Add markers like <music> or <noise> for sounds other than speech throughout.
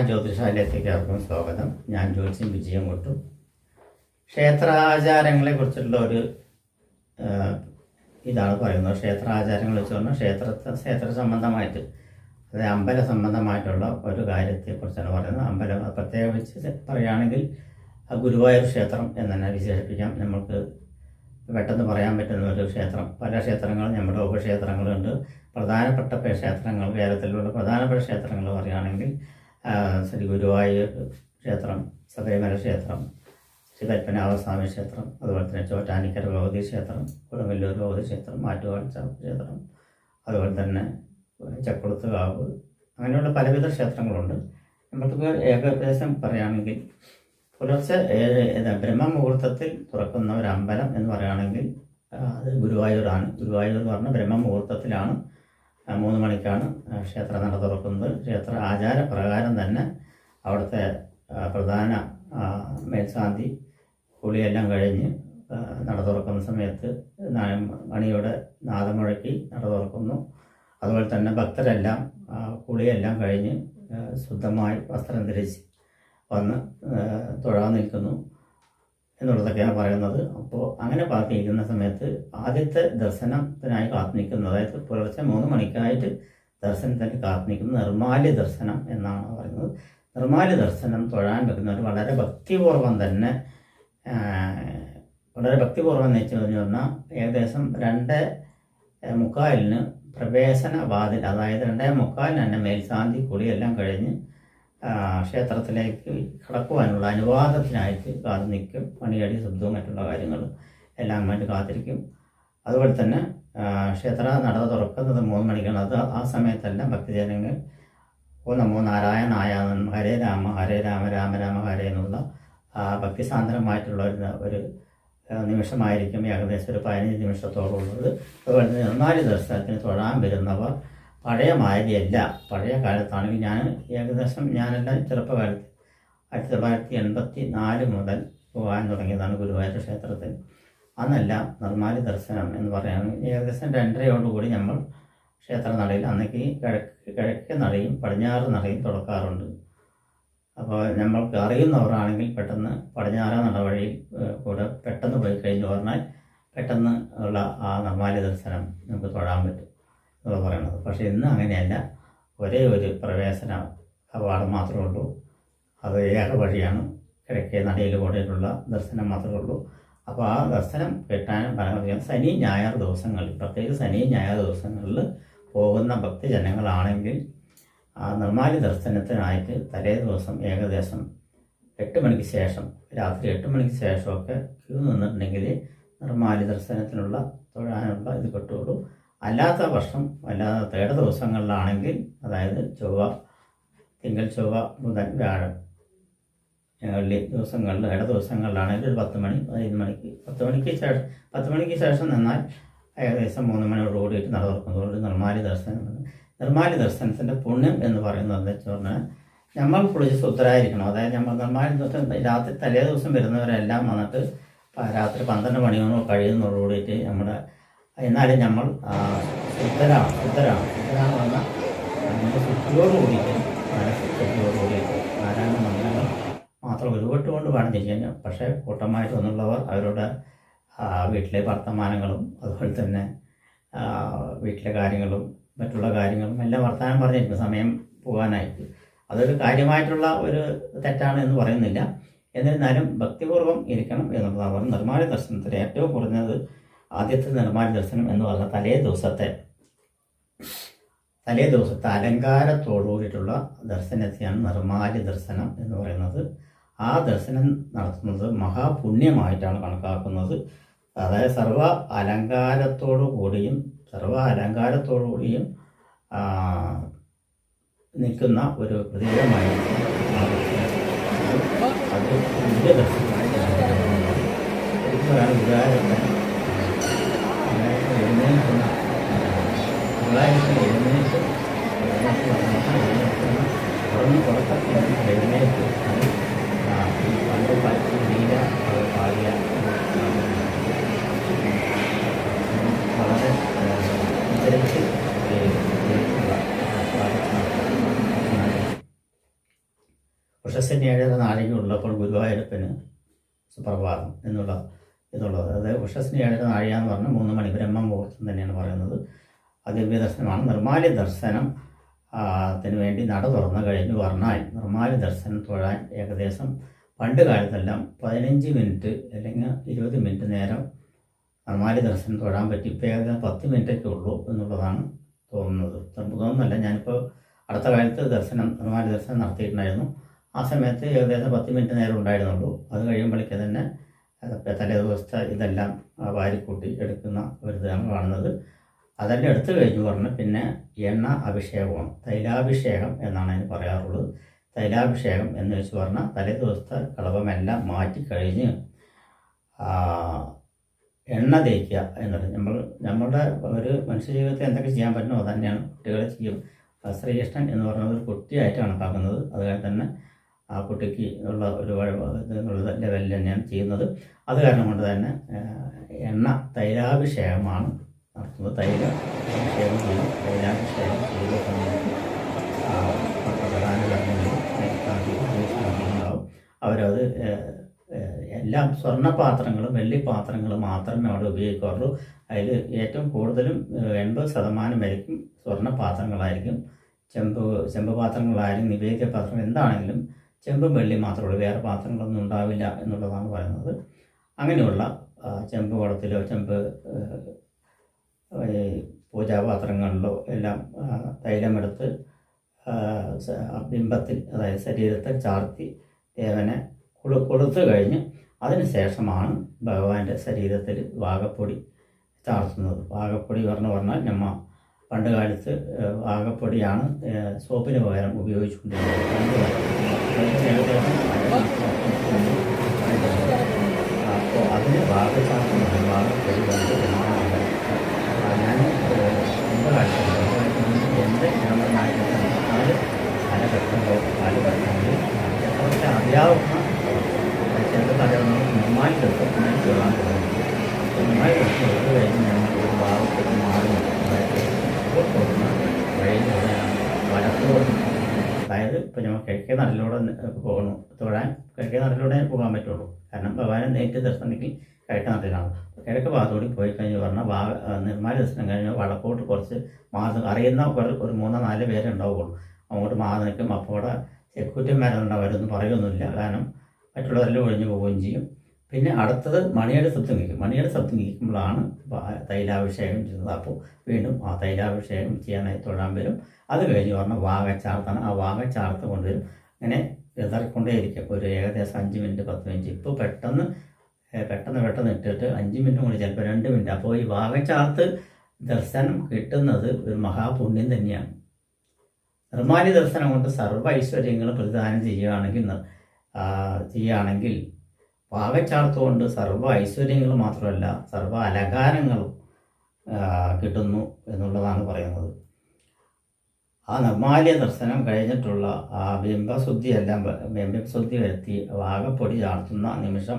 ജ്യോതിഷാലയത്തേക്ക് ആർക്കും സ്വാഗതം. ഞാൻ ജ്യോത്സ്യം വിജയം കൊട്ടു. ക്ഷേത്രാചാരങ്ങളെ കുറിച്ചുള്ള ഒരു ഇതാണ് പറയുന്നത്. ക്ഷേത്രാചാരങ്ങൾ വെച്ച് പറഞ്ഞാൽ ക്ഷേത്രത്തെ ക്ഷേത്ര സംബന്ധമായിട്ട് അതായത് അമ്പല സംബന്ധമായിട്ടുള്ള ഒരു കാര്യത്തെക്കുറിച്ചാണ് പറയുന്നത്. അമ്പലം പ്രത്യേകിച്ച് പറയുകയാണെങ്കിൽ ആ ഗുരുവായൂർ ക്ഷേത്രം എന്ന് തന്നെ വിശേഷിപ്പിക്കാം. നമുക്ക് പെട്ടെന്ന് പറയാൻ പറ്റുന്ന ഒരു ക്ഷേത്രം. പല ക്ഷേത്രങ്ങളും നമ്മുടെ ഉപക്ഷേത്രങ്ങളുണ്ട്. പ്രധാനപ്പെട്ട ക്ഷേത്രങ്ങൾ കേരളത്തിലുള്ള പ്രധാനപ്പെട്ട ക്ഷേത്രങ്ങൾ പറയുകയാണെങ്കിൽ ശ്രീ ഗുരുവായൂർ ക്ഷേത്രം ശബരിമല ക്ഷേത്രം ശ്രീ പത്മനാഭസ്വാമി ക്ഷേത്രം അതുപോലെ തന്നെ ചോറ്റാനിക്കര ഭഗവതി ക്ഷേത്രം കൊടുങ്ങല്ലൂർ ഭഗവതി ക്ഷേത്രം മാറ്റുവാഴ്ച ക്ഷേത്രം അതുപോലെ തന്നെ ചക്കുളത്തുകാവ് അങ്ങനെയുള്ള പലവിധ ക്ഷേത്രങ്ങളുണ്ട്. നമ്മൾക്ക് ഏകദേശം പറയുകയാണെങ്കിൽ പുലർച്ചെ ബ്രഹ്മമുഹൂർത്തത്തിൽ തുറക്കുന്ന ഒരു അമ്പലം എന്ന് പറയുകയാണെങ്കിൽ അത് ഗുരുവായൂരാണ്. ഗുരുവായൂർ എന്ന് പറഞ്ഞാൽ ബ്രഹ്മമുഹൂർത്തത്തിലാണ്. മൂന്ന് മണിക്കാണ് ക്ഷേത്ര നട തുറക്കുന്നത്. ക്ഷേത്ര ആചാരപ്രകാരം തന്നെ അവിടുത്തെ പ്രധാന മേൽശാന്തി കുളിയെല്ലാം കഴിഞ്ഞ് നട തുറക്കുന്ന സമയത്ത് മണിയുടെ നാദം മുഴക്കി നട തുറക്കുന്നു. അതുപോലെ തന്നെ ഭക്തരെല്ലാം കുളിയെല്ലാം കഴിഞ്ഞ് ശുദ്ധമായി വസ്ത്രം ധരിച്ച് വന്ന് തൊഴാൻ നിൽക്കുന്നു. എന്നുള്ളതൊക്കെയാണ് പറയുന്നത്. അപ്പോൾ അങ്ങനെ കാത്തിരിക്കുന്ന സമയത്ത് ആദ്യത്തെ ദർശനത്തിനായി കാത്തു നിൽക്കുന്നത് അതായത് പുലർച്ചെ മൂന്ന് മണിക്കായിട്ട് ദർശനത്തിന് കാത്തു നിൽക്കുന്നത് നിർമാല്യ ദർശനം എന്നാണ് പറയുന്നത്. നിർമാല്യ ദർശനം തൊഴാൻ വെക്കുന്നവർ വളരെ ഭക്തിപൂർവം തന്നെ വളരെ ഭക്തിപൂർവം എന്ന് വെച്ച് പറഞ്ഞു പറഞ്ഞാൽ ഏകദേശം രണ്ട് മുക്കാലിന് പ്രവേശന വാതിൽ അതായത് രണ്ടേ മുക്കാലിന് തന്നെ മേൽശാന്തി കുളിയെല്ലാം കഴിഞ്ഞ് ആ, ക്ഷേത്രത്തിലേക്ക് കടക്കുവാനുള്ള അനുവാദത്തിനായിട്ട് കാത്തു നിൽക്കും. പണിയടി ശബ്ദവും മറ്റുള്ള കാര്യങ്ങൾ എല്ലാം വേണ്ടി കാത്തിരിക്കും. അതുപോലെ തന്നെ ക്ഷേത്ര നട തുറക്കുന്നത് മൂന്ന് മണിക്കാണ്. അത് ആ സമയത്തെല്ലാം ഭക്തജനങ്ങൾ ഓ നമോ നാരായണായ ഹരേ രാമ ഹരേ രാമ രാമ രാമ ഹരേ എന്നുള്ള ഭക്തിസാന്ദ്രമായിട്ടുള്ള ഒരു ഒരു നിമിഷമായിരിക്കും ഏകദേശം ഒരു പതിനഞ്ച് നിമിഷത്തോളമുള്ളത് അതുപോലെ തന്നെ ഒന്നാൽ ദർശനത്തിന് തൊഴാൻ വരുന്നവർ പഴയ മാതിരിയല്ല പഴയ കാലത്താണെങ്കിൽ ഞാൻ ഏകദേശം ഞാനെല്ലാം ചെറുപ്പകാലത്ത് ആയിരത്തി തൊള്ളായിരത്തി എൺപത്തി നാല് മുതൽ പോകാൻ തുടങ്ങിയതാണ് ഗുരുവായൂർ ക്ഷേത്രത്തിൽ. അന്നല്ല നിർമ്മാല്യ ദർശനം എന്ന് പറയുന്നത് ഏകദേശം രണ്ടരയോടുകൂടി നമ്മൾ ക്ഷേത്ര നടയിൽ അന്നേക്ക് കിഴക്ക് കിഴക്കേ നടയും പടിഞ്ഞാറ് നടയും തുറക്കാറുണ്ട്. അപ്പോൾ നമ്മൾക്ക് അറിയുന്നവരാണെങ്കിൽ പെട്ടെന്ന് പടിഞ്ഞാറ നടവഴി കൂടെ പെട്ടെന്ന് പോയി കഴിഞ്ഞു പറഞ്ഞാൽ പെട്ടെന്ന് ഉള്ള ആ നിർമ്മാല്യ ദർശനം നമുക്ക് തൊഴാൻ പറ്റും. എന്ന് പറയുന്നത് പക്ഷേ ഇന്ന് അങ്ങനെയല്ല. ഒരേ ഒരു പ്രവേശന കവാടം മാത്രമേ ഉള്ളൂ. അത് ഏക വഴിയാണ് കിഴക്കേ നടയിലൂടെയുള്ള ദർശനം മാത്രമേ ഉള്ളൂ. അപ്പോൾ ആ ദർശനം കിട്ടാനും പല ശനി ഞായർ ദിവസങ്ങളിൽ പ്രത്യേകിച്ച് ശനി ഞായർ ദിവസങ്ങളിൽ പോകുന്ന ഭക്തജനങ്ങളാണെങ്കിൽ ആ നിർമ്മാല്യ ദർശനത്തിനായിട്ട് തലേ ദിവസം ഏകദേശം എട്ട് മണിക്ക് ശേഷം രാത്രി എട്ട് മണിക്ക് ശേഷമൊക്കെ ക്യൂ നിന്നിട്ടുണ്ടെങ്കിൽ നിർമ്മാല്യ ദർശനത്തിനുള്ള തൊഴാനുള്ള ഇത് കിട്ടുള്ളൂ അല്ലാത്ത വർഷം അല്ലാത്ത ദിവസങ്ങളിലാണെങ്കിൽ അതായത് ചൊവ്വ തിങ്കൾ ചൊവ്വ ബുധൻ വ്യാഴം വെള്ളി ദിവസങ്ങളിൽ ഇട ദിവസങ്ങളിലാണെങ്കിൽ ഒരു പത്ത് മണി പതിനൊന്ന് മണിക്ക് പത്ത് മണിക്ക് ശേഷം പത്ത് മണിക്ക് ശേഷം നിന്നാൽ ഏകദേശം മൂന്ന് മണിയോട് കൂടിയിട്ട് നട തുറക്കുന്നതോട് നിർമാലി ദർശനം നിർമാലി ദർശനത്തിന്റെ പുണ്യം എന്ന് പറയുന്നത് വെച്ച് പറഞ്ഞാൽ നമ്മൾ കുളിച്ച് ശുദ്ധരായിരിക്കണം അതായത് നമ്മൾ നിർമാലി ദിവസം രാത്രി തലേ ദിവസം വരുന്നവരെല്ലാം വന്നിട്ട് രാത്രി പന്ത്രണ്ട് മണിയോട് കഴിയുന്നതോട് കൂടിയിട്ട് നമ്മുടെ എന്നാലും നമ്മൾ ശുദ്ധരാണ് ശുദ്ധരാണ് ശുദ്ധരാണ് പറഞ്ഞാൽ നമ്മുടെ ശുദ്ധിയോട് കൂടിയിട്ട് മനസ്സ് ശുദ്ധിയോട് കൂടിയിട്ട് നാരായണ മന്ത്രങ്ങൾ മാത്രം ഉരുവിട്ടുകൊണ്ട് വേണം ചെയ്യാൻ പക്ഷേ കൂട്ടമായിട്ട് വന്നുള്ളവർ അവരുടെ വീട്ടിലെ വർത്തമാനങ്ങളും അതുപോലെ തന്നെ വീട്ടിലെ കാര്യങ്ങളും മറ്റുള്ള കാര്യങ്ങളും എല്ലാം വർത്തമാനം പറഞ്ഞിരിക്കും. സമയം പോകാനായിട്ട്. അതൊരു കാര്യമായിട്ടുള്ള ഒരു തെറ്റാണ് എന്ന് പറയുന്നില്ല. എന്നിരുന്നാലും ഭക്തിപൂർവം ഇരിക്കണം എന്നുള്ളതാണ്. നിർമ്മാണ ദർശനത്തിൽ ഏറ്റവും കുറഞ്ഞത് ആദ്യത്തെ നിർമ്മാണ ദർശനം എന്ന് പറഞ്ഞ തലേ ദിവസത്തെ തലേ ദിവസത്തെ അലങ്കാരത്തോടുകൂടിയിട്ടുള്ള ദർശനത്തെയാണ് നിർമാല്യ ദർശനം എന്ന് പറയുന്നത്. ആ ദർശനം നടത്തുന്നത് മഹാപുണ്യമായിട്ടാണ് കണക്കാക്കുന്നത്. അതായത് സർവ അലങ്കാരത്തോടു കൂടിയും സർവ അലങ്കാരത്തോടു കൂടിയും നിൽക്കുന്ന ഒരു പ്രതീകമായി അത് വലിയ ദർശനമായി ഇപ്പോഴാണ് ഗുരുവായൂരപ്പൻ എഴുന്നേറ്റ് എഴുന്നേറ്റ് ഉള്ളപ്പോൾ ഗുരുവായൂരപ്പന് സുപ്രഭാതം എന്നുള്ള ഇതുള്ളത് അതായത് നാഴിക എന്ന് പറഞ്ഞാൽ മൂന്ന് മണി ബ്രഹ്മ മുഹൂർത്തം തന്നെയാണ് പറയുന്നത്. അതിവ്യ ദർശനമാണ്. നിർമാല്യ ദർശനം ത്തിന് വേണ്ടി നട തുറന്നു കഴിഞ്ഞു പറഞ്ഞാൽ നിർമാല്യ ദർശനം തൊഴാൻ ഏകദേശം പണ്ട് കാലത്തെല്ലാം പതിനഞ്ച് മിനിറ്റ് അല്ലെങ്കിൽ ഇരുപത് മിനിറ്റ് നേരം നിർമാല്യ ദർശനം തൊഴാൻ പറ്റി. ഇപ്പോൾ ഏകദേശം പത്ത് മിനിറ്റൊക്കെ ഉള്ളൂ എന്നുള്ളതാണ് തോന്നുന്നത്. തോന്നുന്നല്ല ഞാനിപ്പോൾ അടുത്ത കാലത്ത് ദർശനം നിർമാല്യ ദർശനം നടത്തിയിട്ടുണ്ടായിരുന്നു. ആ സമയത്ത് ഏകദേശം പത്ത് മിനിറ്റ് നേരം ഉണ്ടായിരുന്നുള്ളൂ. അത് കഴിയുമ്പോഴേക്ക് തന്നെ തലേ ദിവസത്തെ ഇതെല്ലാം വാരിക്കൂട്ടി എടുക്കുന്ന ഒരു ഇതാണ് കാണുന്നത്. അതെല്ലാം എടുത്തു കഴിഞ്ഞു പറഞ്ഞ് പിന്നെ എണ്ണ അഭിഷേകമാണ്. തൈലാഭിഷേകം എന്നാണ് അതിന് പറയാറുള്ളത്. തൈലാഭിഷേകം എന്ന് വെച്ച് പറഞ്ഞാൽ തലേ കളവമെല്ലാം മാറ്റിക്കഴിഞ്ഞ് എണ്ണ തേക്കുക എന്നുള്ളത്. നമ്മൾ നമ്മളുടെ ഒരു മനുഷ്യ ജീവിതത്തിൽ എന്തൊക്കെ ചെയ്യാൻ പറ്റുമോ തന്നെയാണ് കുട്ടികളെ ചെയ്യും. ശ്രീകൃഷ്ണൻ എന്ന് പറയുന്നത് ഒരു കുട്ടിയായിട്ട് കണക്കാക്കുന്നത് അതുപോലെ തന്നെ ആ കുട്ടിക്ക് ഉള്ള ഒരു ഇതിനുള്ള ലെവലിൽ തന്നെയാണ് ചെയ്യുന്നത്. അത് കാരണം കൊണ്ട് തന്നെ എണ്ണ തൈലാഭിഷേകമാണ് നടത്തുന്നത്. തൈല അഭിഷേകം ചെയ്യും. തൈലാഭിഷേകം ചെയ്ത സമയത്ത് പ്രധാന കർമ്മങ്ങളിൽ അവരത് എല്ലാം സ്വർണപാത്രങ്ങളും വെള്ളിപ്പാത്രങ്ങളും മാത്രമേ അവിടെ ഉപയോഗിക്കാറുള്ളൂ. അതിൽ ഏറ്റവും കൂടുതലും എൺപത് ശതമാനം വരയ്ക്കും സ്വർണപാത്രങ്ങളായിരിക്കും. ചെമ്പ് ചെമ്പ് പാത്രങ്ങളായാലും നിവേദ്യ പാത്രം എന്താണെങ്കിലും ചെമ്പും വെള്ളി മാത്രമേ ഉള്ളൂ. വേറെ പാത്രങ്ങളൊന്നും ഉണ്ടാവില്ല എന്നുള്ളതാണ് പറയുന്നത്. അങ്ങനെയുള്ള ചെമ്പ് കുളത്തിലോ ചെമ്പ് പൂജാപാത്രങ്ങളിലോ എല്ലാം തൈലമെടുത്ത് ബിംബത്തിൽ അതായത് ശരീരത്തെ ചാർത്തി ദേവനെ കൊടു കൊടുത്തു കഴിഞ്ഞ് അതിന് ശേഷമാണ് ഭഗവാന്റെ ശരീരത്തിൽ വാഗപ്പൊടി ചാർത്തുന്നത്. വാഗപ്പൊടി പറഞ്ഞു പറഞ്ഞാൽ നമ്മ പണ്ട് കാലത്ത് വാഗപ്പൊടിയാണ് സോപ്പിന് പകരം ഉപയോഗിച്ചുകൊണ്ടിരുന്നത് പണ്ട് കാലത്ത്. ഏകദേശം അപ്പോൾ അതിന് വാഗചാർത്തുന്നത് വാഗപ്പൊടി കൊണ്ട് എന്നാണ് ഞാൻ ഏഹ്, എന്റെ കാലത്ത് എന്റെ ഗ്രാമനായിട്ട് നാല് പല ഘട്ടങ്ങളോ നാല് ഘട്ടങ്ങളിൽ എത്രയൊക്കെ അറിയാവുന്ന ചില കാര്യങ്ങൾ നന്നായി ഘട്ടത്തിനായി കേറാൻ തുടങ്ങി നന്നായി എടുത്തു കഴിഞ്ഞ് ഞങ്ങൾ ഒരു ഭാഗത്തേക്ക് മാറി വഴിയിലൂടെ വലത്തോട് അതായത് ഇപ്പോൾ ഞങ്ങൾ കിഴക്കേ നടലിലൂടെ പോകാൻ പറ്റുള്ളൂ. കാരണം ഭഗവാനെ നേരിട്ട് ദർശനമെങ്കിൽ കിഴക്കേ നടലിലാണ് കിഴക്ക് ഭാഗത്തോടി പോയി കഴിഞ്ഞ് പറഞ്ഞാൽ ഭാഗ നിർമ്മാല ദർശനം കഴിഞ്ഞ് വടക്കോട്ട് കുറച്ച് മാസം അറിയുന്ന ഒരു മൂന്നോ നാല് പേരെ ഉണ്ടാവുള്ളൂ. അങ്ങോട്ട് മാതനക്കും നിൽക്കും അപ്പോൾ അവിടെ പറയുന്നില്ല. കാരണം മറ്റുള്ളവരെല്ലാം ഒഴിഞ്ഞു പോവുകയും ചെയ്യും. പിന്നെ അടുത്തത് മണിയുടെ ശബ്ദം കേൾക്കും മണിയുടെ ശബ്ദം കേൾക്കുമ്പോഴാണ് തൈലാഭിഷേകം ചെയ്യുന്നത് അപ്പോൾ വീണ്ടും ആ തൈലാഭിഷേകം ചെയ്യാനായി തൊഴാൻ വരും. അത് കഴിഞ്ഞ് പറഞ്ഞാൽ വാഗച്ചാർത്താണ് ആ വാഗച്ചാർത്ത് കൊണ്ടുവരും. അങ്ങനെ വിതറിക്കൊണ്ടേയിരിക്കും ഒരു ഏകദേശം അഞ്ച് മിനിറ്റ് പത്ത് മിനിറ്റ്. ഇപ്പോൾ പെട്ടെന്ന് പെട്ടെന്ന് പെട്ടെന്ന് ഇട്ടിട്ട് അഞ്ച് മിനിറ്റ് കൂടി ചിലപ്പോൾ രണ്ട് മിനിറ്റ്. അപ്പോൾ ഈ വാഗച്ചാർത്ത് ദർശനം കിട്ടുന്നത് ഒരു മഹാപുണ്യം തന്നെയാണ്. നിർമ്മാല്യ ദർശനം കൊണ്ട് സർവ ഐശ്വര്യങ്ങൾ പ്രതിദാനം ചെയ്യുകയാണെങ്കിൽ ചെയ്യുകയാണെങ്കിൽ പാകച്ചാർത്ത് കൊണ്ട് സർവ ഐശ്വര്യങ്ങൾ മാത്രമല്ല സർവ അലങ്കാരങ്ങളും കിട്ടുന്നു എന്നുള്ളതാണ് പറയുന്നത്. ആ നിർമാല്യ ദർശനം കഴിഞ്ഞിട്ടുള്ള ആ ബിംബശുദ്ധി എല്ലാം ബിംബശുദ്ധി വരുത്തി വാഗപ്പൊടി ചാർത്തുന്ന നിമിഷം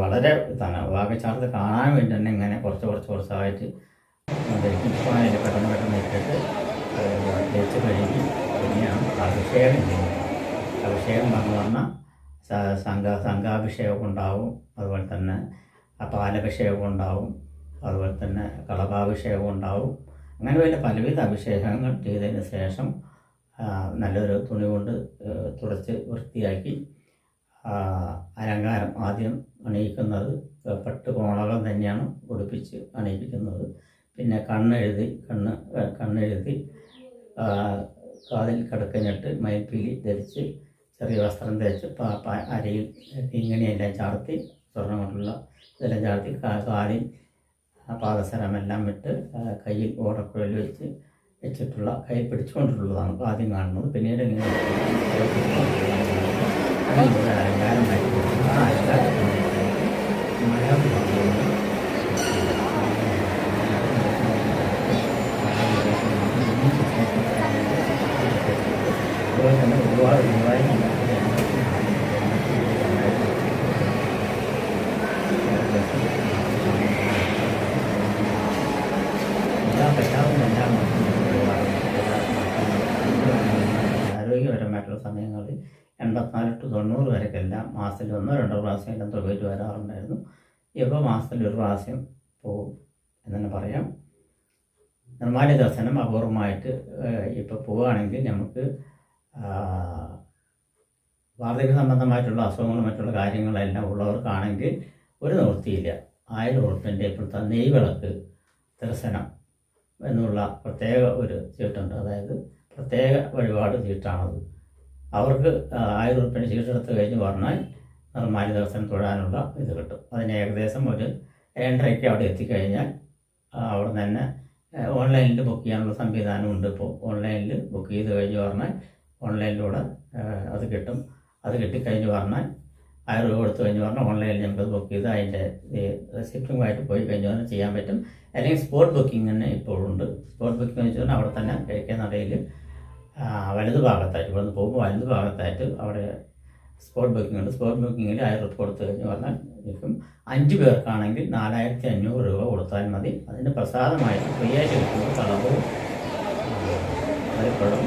വളരെ ഇതാണ്. വാഗച്ചാർത്ത് കാണാൻ വേണ്ടി തന്നെ ഇങ്ങനെ കുറച്ച് കുറച്ച് കുറച്ചായിട്ട് പെട്ടെന്ന് പെട്ടെന്ന് ഇട്ടിട്ട് വെച്ച് കഴുകി പിന്നെയാണ് അഭിഷേകം ചെയ്യുന്നത് അഭിഷേകം എന്ന് പറഞ്ഞാൽ സംഘ സംഘാഭിഷേകം ഉണ്ടാവും അതുപോലെ തന്നെ പാലഭിഷേകം ഉണ്ടാവും അതുപോലെ തന്നെ കളഭാഭിഷേകം ഉണ്ടാവും അങ്ങനെ വലിയ പലവിധ അഭിഷേകങ്ങൾ ചെയ്തതിന് ശേഷം നല്ലൊരു തുണി കൊണ്ട് തുടച്ച് വൃത്തിയാക്കി അലങ്കാരം ആദ്യം അണിയിക്കുന്നത് പട്ട് തന്നെയാണ് ഉടുപ്പിച്ച് അണിയിപ്പിക്കുന്നത്. പിന്നെ കണ്ണെഴുതി കണ്ണ് ആ, കാതിൽ കടക്കഞ്ഞിട്ട് മയിൽപ്പീലി ധരിച്ച് ചെറിയ വസ്ത്രം പ- അരയിൽ ഇങ്ങനെയെല്ലാം ചാർത്തി സ്വർണം കൊണ്ടുള്ള ഇതെല്ലാം ചാർത്തി കാലിൽ പാദസരമെല്ലാം ഇട്ട് കയ്യിൽ ഓടക്കുഴൽ വെച്ച് വെച്ചിട്ടുള്ള കൈ പിടിച്ചുകൊണ്ടുള്ളതാണ് ആദ്യം കാണുന്നത്. പിന്നീട് ഇങ്ങനെ <laughs> അലങ്കാരമായിട്ട് കൊടുക്കുന്നു. ആ അലങ്കാരത്തിന് മലയാളം ഭാഷയിൽ അതുപോലെ തന്നെ ഒരുപാട് ഒരുപാട് എല്ലാം പറ്റാവുന്ന എല്ലാം ആരോഗ്യപരമായിട്ടുള്ള ടു തൊണ്ണൂറ് വരെക്കെല്ലാം മാസത്തിൽ ഒന്നോ രണ്ടോ പ്രാവശ്യം എല്ലാം തുകയിട്ട് വരാറുണ്ടായിരുന്നു. ഇപ്പോൾ മാസത്തിൽ ഒരു പ്രാവശ്യം പോകും എന്ന് തന്നെ പറയാം. നിർമ്മാല്യ ദർശനം അപൂർവമായിട്ട് ഇപ്പോൾ പോവുകയാണെങ്കിൽ നമുക്ക് വാർദ്ധക്യ സംബന്ധമായിട്ടുള്ള അസുഖങ്ങളും മറ്റുള്ള കാര്യങ്ങളെല്ലാം ഉള്ളവർക്കാണെങ്കിൽ ഒരു നിവൃത്തിയില്ല. ആയിരം ഉറുപ്പിന്റെ ഇപ്പോഴത്തെ നെയ്വിളക്ക് ദർശനം എന്നുള്ള പ്രത്യേക ഒരു ചീട്ടുണ്ട് അതായത് പ്രത്യേക വഴിപാട് ചീട്ടാണത് അവർക്ക് ആ, ആയിരം ഉറുപ്പിന്റെ ചീട്ടെടുത്ത് കഴിഞ്ഞ് പറഞ്ഞാൽ നിർമ്മാല്യ ദർശനം തൊഴാനുള്ള ഇത് കിട്ടും. അതിന് ഏകദേശം ഒരു ഏണ്ടരയ്ക്ക് അവിടെ എത്തിക്കഴിഞ്ഞാൽ അവിടെ തന്നെ ഓൺലൈനിൽ ബുക്ക് ചെയ്യാനുള്ള സംവിധാനമുണ്ട് ഇപ്പോൾ. ഓൺലൈനിൽ ബുക്ക് ചെയ്ത് കഴിഞ്ഞ് പറഞ്ഞാൽ ഓൺലൈനിലൂടെ അത് കിട്ടും. അത് കിട്ടിക്കഴിഞ്ഞ് പറഞ്ഞാൽ ആയിരം രൂപ കൊടുത്ത് കഴിഞ്ഞ് പറഞ്ഞാൽ ഓൺലൈനിൽ നമുക്കത് ബുക്ക് ചെയ്ത് അതിന്റെ റെസിപ്റ്റുമായിട്ട് പോയി കഴിഞ്ഞ് പറഞ്ഞാൽ ചെയ്യാൻ പറ്റും. അല്ലെങ്കിൽ സ്പോട്ട് ബുക്കിംഗ് തന്നെ ഇപ്പോഴുണ്ട് സ്പോട്ട് ബുക്കിംഗ് എന്ന് വെച്ചാൽ അവിടെ തന്നെ കിഴക്കേ നടയിൽ വലത് ഭാഗത്തായിട്ട് ഇവിടുന്ന് പോകുമ്പോൾ വലത് ഭാഗത്തായിട്ട് അവിടെ സ്പോട്ട് ബുക്കിംഗ് ഉണ്ട്. സ്പോട്ട് ബുക്കിങ്ങിൽ രൂപ കൊടുത്തു കഴിഞ്ഞ് പറഞ്ഞാൽ നിൽക്കും. അഞ്ച് പേർക്കാണെങ്കിൽ നാലായിരത്തി അഞ്ഞൂറ് രൂപ കൊടുത്താൽ മതി. അതിന്റെ പ്രസാദമായിട്ട് ഫ്രീ ആയിട്ട് കിട്ടുന്ന കളറും വരിപ്പഴം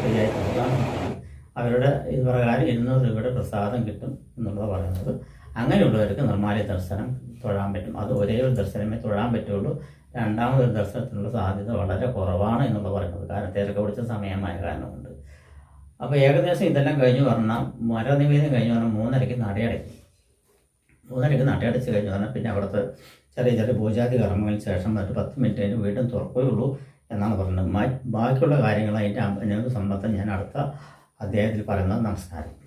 ഫ്രീ ആയിട്ട് കൊടുക്കാൻ അവരുടെ ഇത് പ്രകാരം ഇരുന്നൂറ് രൂപയുടെ പ്രസാദം കിട്ടും എന്നുള്ളത് പറയുന്നത്. അങ്ങനെയുള്ളവർക്ക് നിർമ്മാല്യ ദർശനം തൊഴാൻ പറ്റും. അത് ഒരേ ഒരു ദർശനമേ തൊഴാൻ പറ്റുള്ളൂ. രണ്ടാമതൊരു ദർശനത്തിനുള്ള സാധ്യത വളരെ കുറവാണ് എന്നുള്ള പറയുന്നത്. കാരണം തിരക്ക് പിടിച്ച സമയമായ കാരണമുണ്ട്. അപ്പോൾ ഏകദേശം ഇതെല്ലാം കഴിഞ്ഞു പറഞ്ഞാൽ മരനിവേദനം കഴിഞ്ഞു പറഞ്ഞാൽ മൂന്നരയ്ക്ക് നടയടയ്ക്കും. മൂന്നരയ്ക്ക് നടയടച്ച് കഴിഞ്ഞു പറഞ്ഞാൽ പിന്നെ അവിടുത്തെ ചെറിയ ചെറിയ പൂജാതി കർമ്മങ്ങൾക്ക് ശേഷം മറ്റു പത്ത് മിനിറ്റ് കഴിഞ്ഞ് വീണ്ടും തുറക്കുകയുള്ളൂ എന്നാണ് പറഞ്ഞത് ബാക്കിയുള്ള കാര്യങ്ങൾ അതിന്റെ അമ്പനോട് സംബന്ധം ഞാൻ അടുത്ത അദ്ദേഹത്തിൽ പറയുന്നത്. നമസ്കാരം.